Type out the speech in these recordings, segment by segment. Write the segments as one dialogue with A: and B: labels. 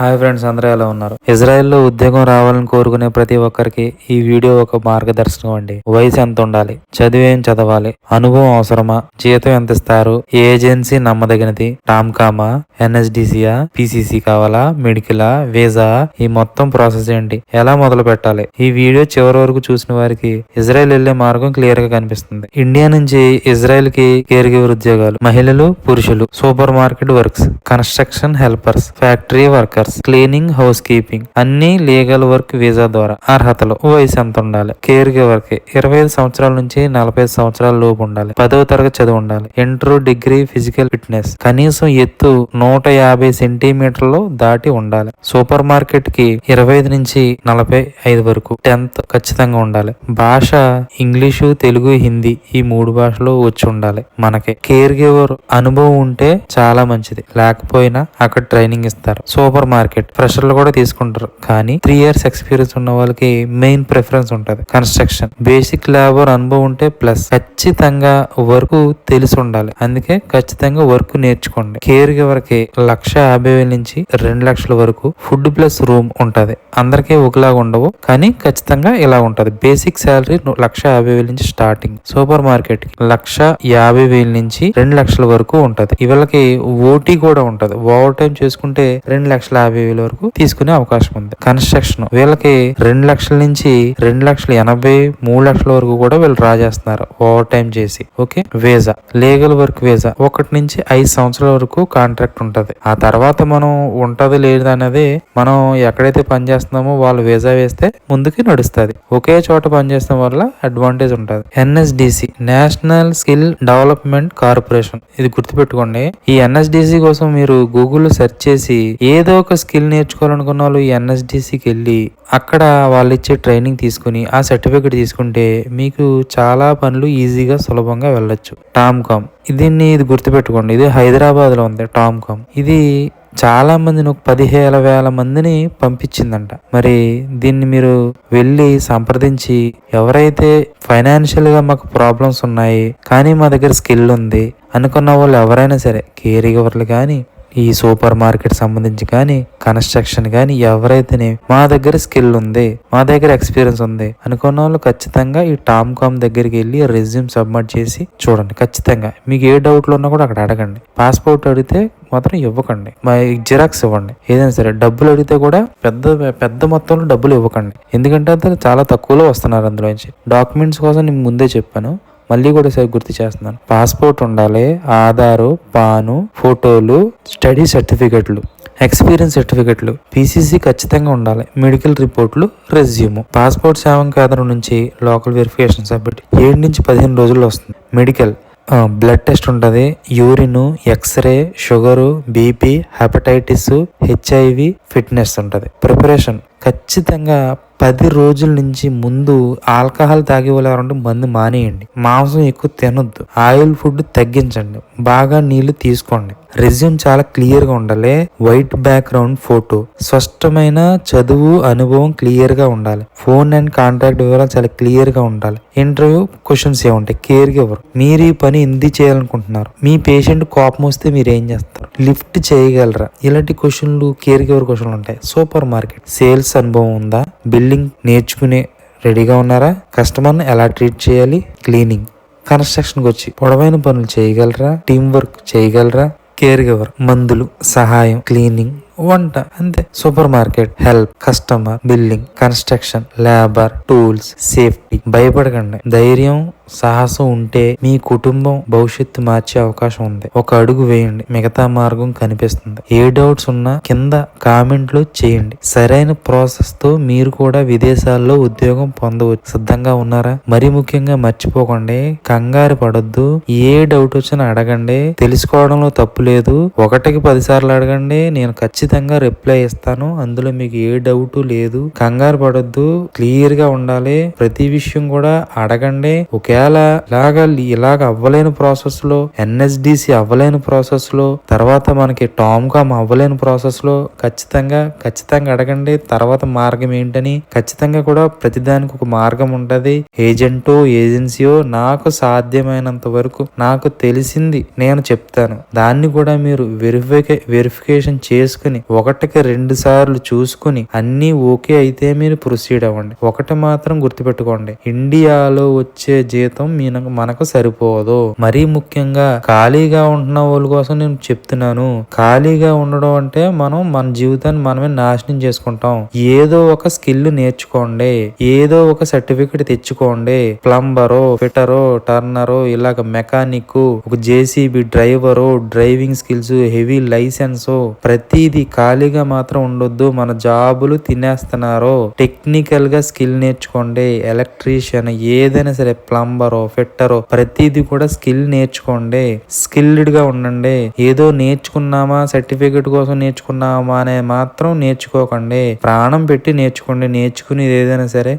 A: Hi friends అందరూ ఎలా ఉన్నారు? ఇజ్రాయెల్లో ఉద్యోగం రావాలని కోరుకునే ప్రతి ఒక్కరికి ఈ వీడియో ఒక మార్గదర్శకం అండి. వయసు ఎంత ఉండాలి? చదివేం చదవాలి? అనుభవం అవసరమా? జీతం ఎంత ఇస్తారు? ఏ ఏజెన్సీ నమ్మదగినది? టామ్కామా? ఎన్ఎస్డిసియా? పిసిసి కావాలా? మెడికలా? వీసా? ఈ మొత్తం ప్రాసెస్ ఏంటి? ఎలా మొదలు పెట్టాలి? ఈ వీడియో చివరి వరకు చూసిన వారికి ఇజ్రాయెల్ వెళ్ళే మార్గం క్లియర్గా కనిపిస్తుంది. ఇండియా నుంచి ఇజ్రాయెల్కి కేర్ గివర్ ఉద్యోగాలు మహిళలు పురుషులు supermarket works construction helpers factory workers cleaning housekeeping అన్ని లీగల్ వర్క్ వీసా ద్వారా అర్హతలు. వయసు ఎంత ఉండాలి? కేర్ గివర్కి ఇరవై ఐదు సంవత్సరాల నుంచి నలభై ఐదు సంవత్సరాల లోపు ఉండాలి. పదవ తరగతి చదువు ఉండాలి. Inter degree physical fitness. కనీసం ఎత్తు నూట యాభై సెంటీమీటర్లు దాటి ఉండాలి. సూపర్ మార్కెట్కి ఇరవై ఐదు నుంచి నలభై ఐదు వరకు టెన్త్ ఖచ్చితంగా ఉండాలి. భాష ఇంగ్లీషు తెలుగు హిందీ ఈ మూడు భాషలు వచ్చి ఉండాలి మనకి. కేర్ గివర్ అనుభవం ఉంటే చాలా మంచిది. లేకపోయినా అక్కడ ట్రైనింగ్ ఇస్తారు. సూపర్ మార్కెట్ మార్కెట్ ఫ్రెషర్లు కూడా తీసుకుంటారు. కానీ త్రీ ఇయర్స్ ఎక్స్పీరియన్స్ ఉన్న వాళ్ళకి మెయిన్ ప్రిఫరెన్స్ ఉంటుంది. కన్స్ట్రక్షన్ బేసిక్ లేబర్ అనుభవం ఉంటే ప్లస్ ఖచ్చితంగా వర్క్ తెలిసి ఉండాలి. అందుకే ఖచ్చితంగా వర్క్ నేర్చుకోండి. కేర్ గివర్కి లక్ష యాభై వేల నుంచి రెండు లక్షల వరకు ఫుడ్ ప్లస్ రూమ్ ఉంటది. అందరికీ ఒకలాగా ఉండవు. కానీ ఖచ్చితంగా ఇలా ఉంటది. బేసిక్ శాలరీ లక్ష యాభై వేల నుంచి స్టార్టింగ్ సూపర్ మార్కెట్కి లక్ష యాభై వేల నుంచి రెండు లక్షల వరకు ఉంటది. ఇవాళకి ఓటీ కూడా ఉంటది. ఓవర్ టైం చేసుకుంటే రెండు లక్షల యాభై వేల వరకు తీసుకునే అవకాశం ఉంది. కన్స్ట్రక్షన్ వీళ్ళకి రెండు లక్షల నుంచి రెండు లక్షల ఎనభై మూడు లక్షల వరకు కూడా వీళ్ళు డ్రా చేస్తున్నారు ఓవర్ టైం చేసి. Okay? Visa. Legal work visa. ఒకటి నుంచి ఐదు సంవత్సరాల వరకు కాంట్రాక్ట్ ఉంటది. ఆ తర్వాత మనం ఉంటది లేదు అనేది మనం ఎక్కడైతే పని చేస్తున్నామో వాళ్ళు వీసా వేస్తే ముందుకి నడుస్తుంది. ఒకే చోట పనిచేస్తాం వల్ల అడ్వాంటేజ్ ఉంటుంది. NSDC national skill development corporation. ఇది గుర్తుపెట్టుకోండి. ఈ ఎన్ఎస్డిసి కోసం మీరు గూగుల్లో సెర్చ్ చేసి ఏదో ఒక స్కిల్ నేర్చుకోవాలనుకున్న వాళ్ళు ఎన్ఎస్డిసికి వెళ్ళి అక్కడ వాళ్ళు ఇచ్చే ట్రైనింగ్ తీసుకుని ఆ సర్టిఫికేట్ తీసుకుంటే మీకు చాలా పనులు ఈజీగా సులభంగా వెళ్ళొచ్చు. టామ్కామ్. దీన్ని ఇది గుర్తుపెట్టుకోండి. ఇది హైదరాబాద్లో ఉంది టామ్కామ్. ఇది చాలా మందిని ఒక పదిహేల వేల మందిని పంపించిందంట. మరి దీన్ని మీరు వెళ్ళి సంప్రదించి ఎవరైతే ఫైనాన్షియల్గా మాకు ప్రాబ్లమ్స్ ఉన్నాయి కానీ మా దగ్గర స్కిల్ ఉంది అనుకున్న వాళ్ళు ఎవరైనా సరే కేర్ గివర్లు కానీ ఈ సూపర్ మార్కెట్ సంబంధించి కానీ కన్స్ట్రక్షన్ కానీ ఎవరైతేనే మా దగ్గర స్కిల్ ఉంది మా దగ్గర ఎక్స్పీరియన్స్ ఉంది అనుకున్న వాళ్ళు ఖచ్చితంగా ఈ టామ్ కామ్ దగ్గరికి వెళ్ళి రెజ్యూమ్ సబ్మిట్ చేసి చూడండి. ఖచ్చితంగా. మీకు ఏ డౌట్లు ఉన్నా కూడా అక్కడ అడగండి. పాస్పోర్ట్ అడిగితే మాత్రం ఇవ్వకండి. మా జిరాక్స్ ఇవ్వండి. ఏదైనా సరే డబ్బులు అడిగితే కూడా పెద్ద పెద్ద మొత్తంలో డబ్బులు ఇవ్వకండి. ఎందుకంటే అతను చాలా తక్కువలో వస్తున్నారు అందులోంచి. డాక్యుమెంట్స్ కోసం నేను ముందే చెప్పాను. మళ్ళీ కూడా సరి గుర్తు చేస్తున్నాను. పాస్పోర్ట్ ఉండాలి ఆధారు పాను ఫోటోలు స్టడీ సర్టిఫికెట్లు ఎక్స్పీరియన్స్ సర్టిఫికెట్లు పీసీసీ ఖచ్చితంగా ఉండాలి మెడికల్ రిపోర్ట్లు రెజ్యూమ్. పాస్పోర్ట్ సేవా కేంద్రం నుంచి లోకల్ వెరిఫికేషన్ సబ్మిట్. ఏడు నుంచి పదిహేను రోజుల్లో వస్తుంది. మెడికల్ బ్లడ్ టెస్ట్ ఉంటుంది. Urine X ray sugar BP hepatitis HIV fitness ఉంటుంది. ప్రిపరేషన్ ఖచ్చితంగా పది రోజుల నుంచి ముందు ఆల్కహాల్ తాగే వాళ్ళు మందు మానేయండి. మాంసం ఎక్కువ తినొద్దు. ఆయిల్ ఫుడ్ తగ్గించండి. బాగా నీళ్ళు తీసుకోండి. రెజ్యూమ్ చాలా క్లియర్గా ఉండాలి. White background photo. స్పష్టమైన చదువు అనుభవం క్లియర్గా ఉండాలి. ఫోన్ అండ్ కాంటాక్ట్ వివరాలు చాలా క్లియర్గా ఉండాలి. ఇంటర్వ్యూ క్వశ్చన్స్ ఏముంటాయి? కేర్ గివర్ మీరు ఈ పని ఎందుకు చేయాలనుకుంటున్నారు. మీ పేషెంట్ కోపం వస్తే మీరు ఏం చేస్తారు? లిఫ్ట్ చేయగలరా? ఇలాంటి క్వశ్చన్లు కేర్ గివర్ క్వశ్చన్లు ఉంటాయి. Super market. సేల్స్ అనుభవం ఉందా? బిల్డింగ్ నేర్చుకునే రెడీగా ఉన్నారా? కస్టమర్ని ఎలా ట్రీట్ చేయాలి? క్లీనింగ్. కన్స్ట్రక్షన్కి వచ్చి పొడవైన పనులు చేయగలరా? టీం వర్క్ చేయగలరా? కేర్ గివర్ మందులు సహాయం క్లీనింగ్ వంట అంతే. Supermarket help customer building construction labour tools safety. భయపడకండి. ధైర్యం సాహసం ఉంటే మీ కుటుంబం భవిష్యత్తు మార్చే అవకాశం ఉంది. ఒక అడుగు వేయండి. మిగతా మార్గం కనిపిస్తుంది. ఏ డౌట్స్ ఉన్నా కింద కామెంట్లు చేయండి. సరైన ప్రాసెస్తో మీరు కూడా విదేశాల్లో ఉద్యోగం పొందవచ్చు. సిద్ధంగా ఉన్నారా? మరి ముఖ్యంగా మర్చిపోకండి. కంగారు పడొద్దు. ఏ డౌట్ వచ్చినా అడగండి. తెలుసుకోవడంలో తప్పు లేదు. ఒకటికి పదిసార్లు అడగండి. నేను ఖచ్చితంగా రిప్లై ఇస్తాను. అందులో మీకు ఏ డౌట్ లేదు. కంగారు పడొద్దు. క్లియర్గా ఉండాలి. ప్రతి విషయం కూడా అడగండి. ఒకే ఒకవేళ ఇలాగ ఇలాగ అవ్వలేని ప్రాసెస్లో ఎన్ఎస్డిసి అవ్వలేని ప్రాసెస్లో తర్వాత మనకి టామ్కామ్ అవ్వలేని ప్రాసెస్లో ఖచ్చితంగా ఖచ్చితంగా అడగండి. తర్వాత మార్గం ఏంటని ఖచ్చితంగా కూడా ప్రతిదానికి ఒక మార్గం ఉంటది. ఏజెంటో ఏజెన్సీయో నాకు సాధ్యమైనంత వరకు నాకు తెలిసింది నేను చెప్తాను. దాన్ని కూడా మీరు వెరిఫికే వెరిఫికేషన్ చేసుకుని ఒకటికి రెండు సార్లు చూసుకుని అన్ని ఓకే అయితే మీరు ప్రొసీడ్ అవ్వండి. ఒకటి మాత్రం గుర్తుపెట్టుకోండి. ఇండియాలో వచ్చే జీతం మీన- మనకు సరిపోదు. మరీ ముఖ్యంగా ఖాళీగా ఉంటున్న వాళ్ళ కోసం నేను చెప్తున్నాను. ఖాళీగా ఉండడం అంటే మనం మన జీవితాన్ని మనమే నాశనం చేసుకుంటాం. ఏదో ఒక స్కిల్ నేర్చుకోండి. ఏదో ఒక సర్టిఫికెట్ తెచ్చుకోండి. ప్లంబరో ఫిటరో టర్నరో ఇలాగ మెకానిక్ ఒక JCB driver driving skills heavy licence ప్రతిదీ ఖాళీగా మాత్రం ఉండొద్దు. మన జాబులు తినేస్తున్నారు. టెక్నికల్గా స్కిల్ నేర్చుకోండి. ఎలక్ట్రీషియన్ ఏదైనా సరే ప్లంబర్ ఫిట్టరో ప్రతిదీ కూడా స్కిల్ నేర్చుకోండి. స్కిల్డ్గా ఉండండి. ఏదో నేర్చుకున్నామా సర్టిఫికెట్ కోసం నేర్చుకున్నామా అనే మాత్రం నేర్చుకోకండి. ప్రాణం పెట్టి నేర్చుకోండి. నేర్చుకునేది ఏదైనా సరే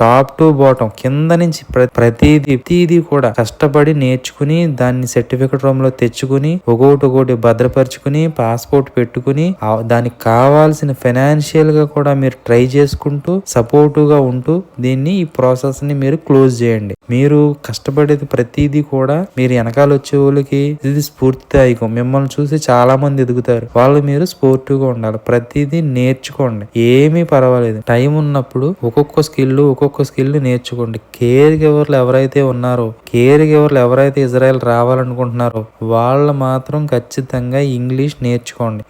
A: టాప్ టు బాటం కింద నుంచి ప్ర- ప్రతిదీ ప్రతిదీ కూడా కష్టపడి నేర్చుకుని దాన్ని సర్టిఫికెట్ రూమ్లో తెచ్చుకుని ఒకటి ఒకటి భద్రపరుచుకుని పాస్పోర్ట్ పెట్టుకుని దానికి కావాల్సిన ఫైనాన్షియల్గా కూడా మీరు ట్రై చేసుకుంటూ సపోర్టివ్గా ఉంటూ దీన్ని ఈ ప్రాసెస్ని మీరు క్లోజ్ చేయండి. మీరు కష్టపడేది ప్రతిదీ కూడా మీరు వెనకాల వచ్చే వాళ్ళకి ఇది స్ఫూర్తిదాయకం మిమ్మల్ని చూసి చాలా మంది ఎదుగుతారు. వాళ్ళు మీరు స్పోర్టివ్గా ఉండాలి. ప్రతిదీ నేర్చుకోండి. ఏమీ పర్వాలేదు. టైం ఉన్నప్పుడు ఒక్కొక్క స్కిల్ ఒక్కొక్క స్కిల్ నేర్చుకోండి. కేర్ గివర్లు ఎవరైతే ఉన్నారో కేర్ గివర్లు ఎవరైతే ఇజ్రాయెల్ రావాలనుకుంటున్నారో వాళ్ళు మాత్రం ఖచ్చితంగా ఇంగ్లీష్ నేర్చుకోండి.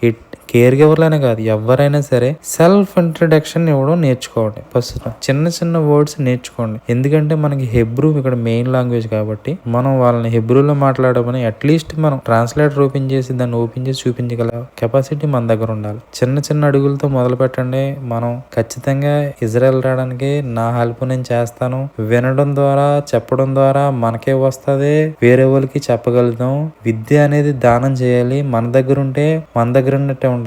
A: కేర్ గివర్లనే కాదు ఎవరైనా సరే సెల్ఫ్ ఇంట్రడక్షన్ ఇవ్వడం నేర్చుకోవండి ఫస్ట్ చిన్న చిన్న వర్డ్స్ నేర్చుకోండి. ఎందుకంటే మనకి హెబ్రూ ఇక్కడ మెయిన్ లాంగ్వేజ్ కాబట్టి మనం వాళ్ళని హెబ్రూలో మాట్లాడమని అట్లీస్ట్ మనం ట్రాన్స్లేటర్ ఓపెన్ చేసి దాన్ని ఓపెన్ చేసి చూపించగల కెపాసిటీ మన దగ్గర ఉండాలి. చిన్న చిన్న అడుగులతో మొదలు పెట్టండి. మనం ఖచ్చితంగా ఇజ్రాయెల్ రావడానికి నా హెల్ప్ నేను చేస్తాను. వినడం ద్వారా చెప్పడం ద్వారా మనకే వస్తుంది. వేరే వాళ్ళకి చెప్పగలుగుతాం. విద్య అనేది దానం చేయాలి. మన దగ్గర ఉంటే మన దగ్గర ఉన్నట్టే ఉంటది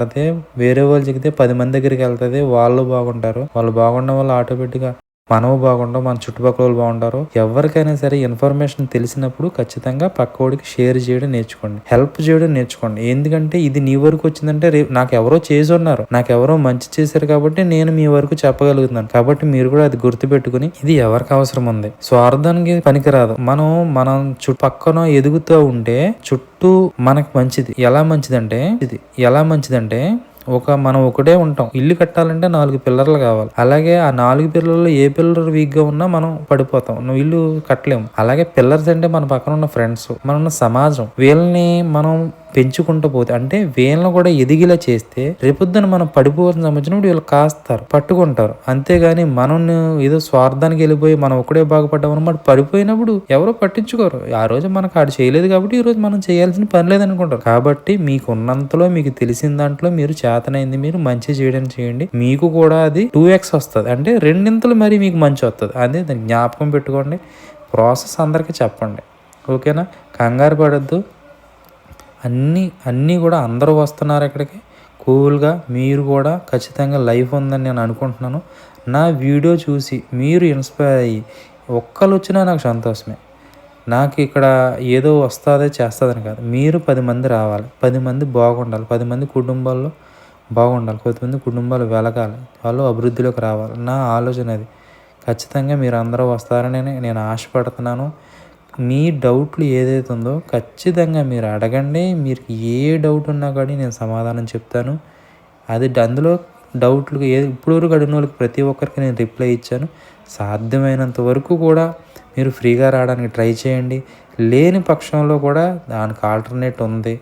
A: వేరే వాళ్ళు చెబితే పది మంది దగ్గరికి వెళ్తది. వాళ్ళు బాగుంటారు. వాళ్ళు బాగుండడం వల్ల ఆటోమేటిక్గా మనము బాగుంటాం మన చుట్టుపక్కల వాళ్ళు బాగుంటారు. ఎవరికైనా సరే ఇన్ఫర్మేషన్ తెలిసినప్పుడు ఖచ్చితంగా పక్కోడికి షేర్ చేయడం నేర్చుకోండి. హెల్ప్ చేయడం నేర్చుకోండి. ఎందుకంటే ఇది నీ వరకు వచ్చిందంటే రేపు నాకు ఎవరో చేసి ఉన్నారు నాకు ఎవరో మంచి చేశారు కాబట్టి నేను మీ వరకు చెప్పగలుగుతున్నాను. కాబట్టి మీరు కూడా అది గుర్తుపెట్టుకుని ఇది ఎవరికి అవసరం ఉంది? స్వార్థానికి పనికిరాదు. మనం మనం చుట్టుపక్కన ఎదుగుతూ ఉంటే చుట్టూ మనకు మంచిది. ఎలా మంచిదంటే ఇది ఎలా మంచిదంటే ఒక మనం ఒకటే ఉంటాం. ఇల్లు కట్టాలంటే నాలుగు పిల్లర్లు కావాలి. అలాగే ఆ నాలుగు పిల్లర్లు ఏ పిల్లర్ వీక్గా ఉన్నా మనం పడిపోతాం. నువ్వు ఇల్లు కట్టలేము. అలాగే పిల్లర్స్ అంటే మన పక్కన ఉన్న ఫ్రెండ్స్ మన ఉన్న సమాజం. వీళ్ళని మనం పెంచుకుంటూ పోతే అంటే వీళ్ళను కూడా ఎదిగిలా చేస్తే రేపొద్దున మనం పడిపోవాల్సిన సంబంధించినప్పుడు వీళ్ళు కాస్తారు పట్టుకుంటారు. అంతేగాని మనం ఏదో స్వార్థానికి వెళ్ళిపోయి మనం ఒకడే బాగుపడ్డాం అనమాట పడిపోయినప్పుడు ఎవరో పట్టించుకోరు. ఆ రోజు మనకు ఆడు చేయలేదు కాబట్టి ఈ రోజు మనం చేయాల్సిన పని లేదనుకుంటారు. కాబట్టి మీకు ఉన్నంతలో మీకు తెలిసిన దాంట్లో మీరు చేతనైంది మీరు మంచి చేయడానికి చేయండి. మీకు కూడా అది టూ ఎక్స్ వస్తుంది. అంటే రెండింతలు మరి మీకు మంచి వస్తుంది. అదే దాన్ని జ్ఞాపకం పెట్టుకోండి. ప్రాసెస్ అందరికీ చెప్పండి. ఓకేనా? కంగారు పడద్దు. అన్నీ అన్నీ కూడా అందరూ వస్తున్నారు ఇక్కడికి. కూల్గా మీరు కూడా ఖచ్చితంగా లైఫ్ ఉందని నేను అనుకుంటున్నాను. నా వీడియో చూసి మీరు ఇన్స్పైర్ అయ్యి ఒక్కరు వచ్చినా నాకు సంతోషమే. నాకు ఇక్కడ ఏదో వస్తుందో చేస్తుందని కాదు. మీరు పది మంది రావాలి. పది మంది బాగుండాలి. పది మంది కుటుంబాల్లో బాగుండాలి. పది మంది కుటుంబాలు వెలగాలి. వాళ్ళు అభివృద్ధిలోకి రావాలి. నా ఆలోచన అది. ఖచ్చితంగా మీరు అందరూ వస్తారని నేను ఆశపడుతున్నాను. మీ డౌట్లు ఏదైతే ఉందో ఖచ్చితంగా మీరు అడగండి. మీరు ఏ డౌట్ ఉన్నా కానీ నేను సమాధానం చెప్తాను. అది అందులో డౌట్లు ఏ ఇప్పుడు వరకు అడిగిన వాళ్ళకి ప్రతి ఒక్కరికి నేను రిప్లై ఇచ్చాను. సాధ్యమైనంత వరకు కూడా మీరు ఫ్రీగా రావడానికి ట్రై చేయండి. లేని పక్షంలో కూడా దానికి ఆల్టర్నేట్ ఉంది.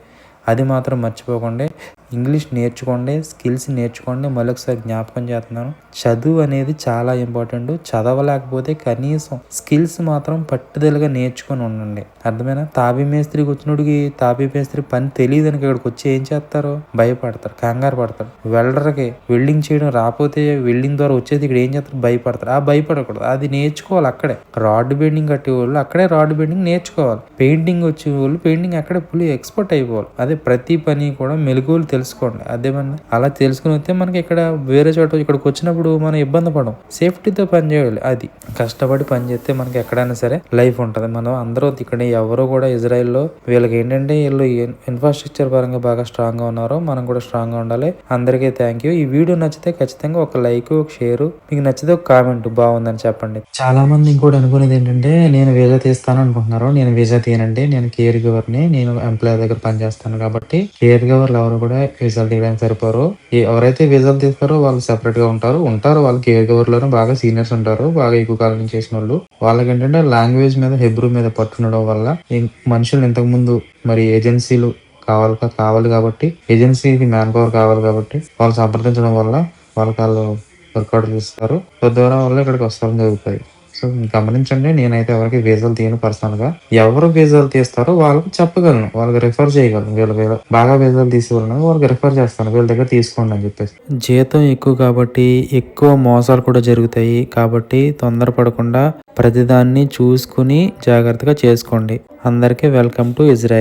A: అది మాత్రం మర్చిపోకండి. ఇంగ్లీష్ నేర్చుకోండి స్కిల్స్ నేర్చుకోండి మరొకసారి జ్ఞాపకం చేస్తున్నాను. చదువు అనేది చాలా ఇంపార్టెంట్. చదవలేకపోతే కనీసం స్కిల్స్ మాత్రం పట్టుదలగా నేర్చుకొని ఉండండి. అర్థమైనా? తాబీ మేస్త్రికి వచ్చినోడికి తాపీ మేస్త్రి పని తెలియదని ఇక్కడికి వచ్చి ఏం చేస్తారు? భయపడతారు కంగారు పడతారు. వెల్డర్కి వెల్డింగ్ చేయడం రాకపోతే వెల్డింగ్ ద్వారా వచ్చేది ఇక్కడ ఏం చేస్తారు? భయపడతారు. ఆ భయపడకూడదు. అది నేర్చుకోవాలి అక్కడే. రాడ్ బెండింగ్ కట్టే వాళ్ళు అక్కడే రాడ్ బెండింగ్ నేర్చుకోవాలి. పెయింటింగ్ వచ్చే వాళ్ళు పెయింటింగ్ అక్కడే ఫుల్ ఎక్స్పర్ట్ అయిపోవాలి. అదే ప్రతి పని కూడా మెలకువలు తెలుసుకోండి. అదేమన్నా అలా తెలుసుకుని వస్తే మనకి ఇక్కడ వేరే చోట ఇక్కడికి వచ్చినప్పుడు మనం ఇబ్బంది పడం సేఫ్టీతో పని చేయాలి. అది కష్టపడి పని చేస్తే మనకి ఎక్కడైనా సరే లైఫ్ ఉంటుంది. మనం అందరూ ఇక్కడ ఎవరు కూడా ఇజ్రాయెల్లో వీళ్ళకి ఏంటంటే వీళ్ళు ఇన్ఫ్రాస్ట్రక్చర్ పరంగా బాగా స్ట్రాంగ్గా ఉన్నారు మనం కూడా స్ట్రాంగ్గా ఉండాలి. అందరికీ థ్యాంక్ యూ ఈ వీడియో నచ్చితే ఖచ్చితంగా ఒక లైక్ ఒక షేర్ మీకు నచ్చితే ఒక కామెంట్ బాగుందని చెప్పండి. చాలా మంది ఇంకోటి అనుకునేది ఏంటంటే నేను వీసా తీస్తాను అనుకుంటున్నారు. నేను వీసా తీయనండి. నేను కేర్ గివర్ని నేను ఎంప్లాయర్ దగ్గర పనిచేస్తాను కాబట్టి కేర్ గివర్లు ఎవరు కూడా వీసాలు తీయడానికి సరిపోరు ఎవరైతే వీసాలు తీస్తారో వాళ్ళు సెపరేట్గా ఉంటారు. ఉంటారు వాళ్ళకి కేర్ కవర్లోనే బాగా సీనియర్స్ ఉంటారు. బాగా ఎక్కువ కాలం నుంచి చేసిన వాళ్ళు వాళ్ళకి ఏంటంటే లాంగ్వేజ్ మీద హెబ్రూ మీద పట్టుండడం వల్ల మనుషులు ఇంతకు ముందు మరి ఏజెన్సీలు కావాలి కావాలి కాబట్టి ఏజెన్సీకి మ్యాన్ పవర్ కావాలి కాబట్టి వాళ్ళు సంప్రదించడం వల్ల వాళ్ళకి వాళ్ళు వర్కౌట్ ఇస్తారు. తద్వారా వల్ల ఇక్కడికి వస్తారని జరుగుతాయి. సో గమనించండి నేనైతే ఎవరికి వీసాలు తీయను పర్సనల్గా. ఎవరు వీసాలు తీస్తారో వాళ్ళకి చెప్పగలను వాళ్ళకి రిఫర్ చేయగలను. వీళ్ళ వీళ్ళ బాగా వీసాలు తీసేవాళ్ళని వాళ్ళకి రిఫర్ చేస్తాను వీళ్ళ దగ్గర తీసుకోండి అని చెప్పేసి. జీతం ఎక్కువ కాబట్టి ఎక్కువ మోసాలు కూడా జరుగుతాయి. కాబట్టి తొందరపడకుండా ప్రతిదాన్ని చూసుకుని జాగ్రత్తగా చేసుకోండి. అందరికీ వెల్కమ్ టు ఇజ్రాయెల్